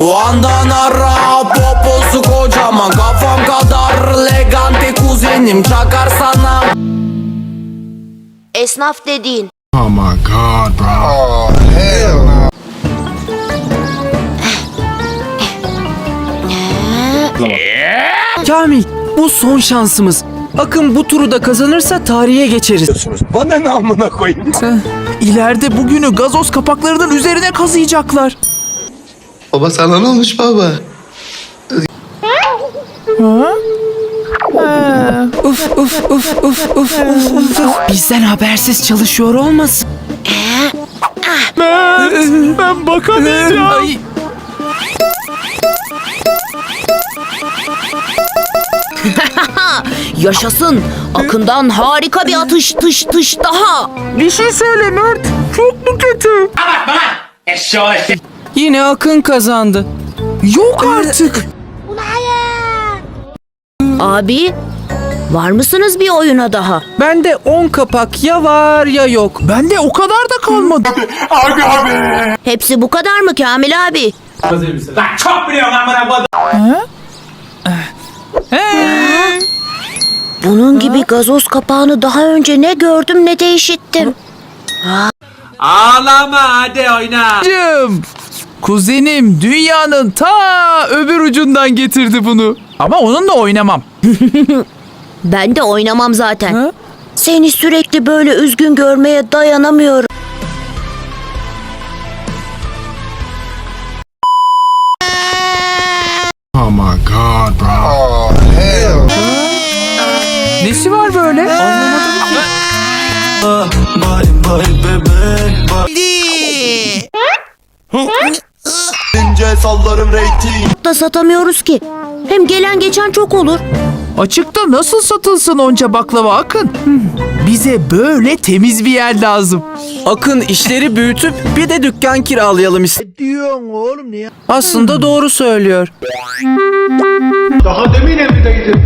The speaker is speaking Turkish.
Van'dan ara poposu kocaman Kafam kadar legante kuzenim Çakar sana Esnaf dediğin. Oh my god, bro. Kamil bu son şansımız. Akın bu turu da kazanırsa tarihe geçeriz. Bana ne amına koyayım? İleride bugünü gazoz kapaklarının üzerine kazıyacaklar. Baba sana ne olmuş baba? Uf uf uf uf uf uf uf. Bizden habersiz çalışıyor olmasın. Ben, ben bakamayacağım. Yaşasın. Akından harika bir atış tış tış daha. Bir şey söyle Mert. Çok mu kötü? Yine Akın kazandı. Yok artık. Abi var mısınız bir oyuna daha? Bende 10 kapak ya var ya yok. Bende o kadar da kalmadı. Hepsi bu kadar mı Kamil abi? Bunun gibi gazoz kapağını daha önce ne gördüm ne de işittim. Canım. Kuzenim dünyanın ta öbür ucundan getirdi bunu. Ama onunla oynamam. Ben de oynamam zaten. Ha? Seni sürekli böyle üzgün görmeye dayanamıyorum. Oh my god, bro. Nesi var böyle? Anlamadım ki. İnce sallarım reyting. Da satamıyoruz ki. Hem gelen geçen çok olur. Açıkta nasıl satılsın onca baklava Akın? Hmm, Bize böyle temiz bir yer lazım. Akın işleri büyütüp bir de dükkan kiralayalım istedim. Diyorsun oğlum ne ya? Aslında doğru söylüyor. Daha demin evdeydim.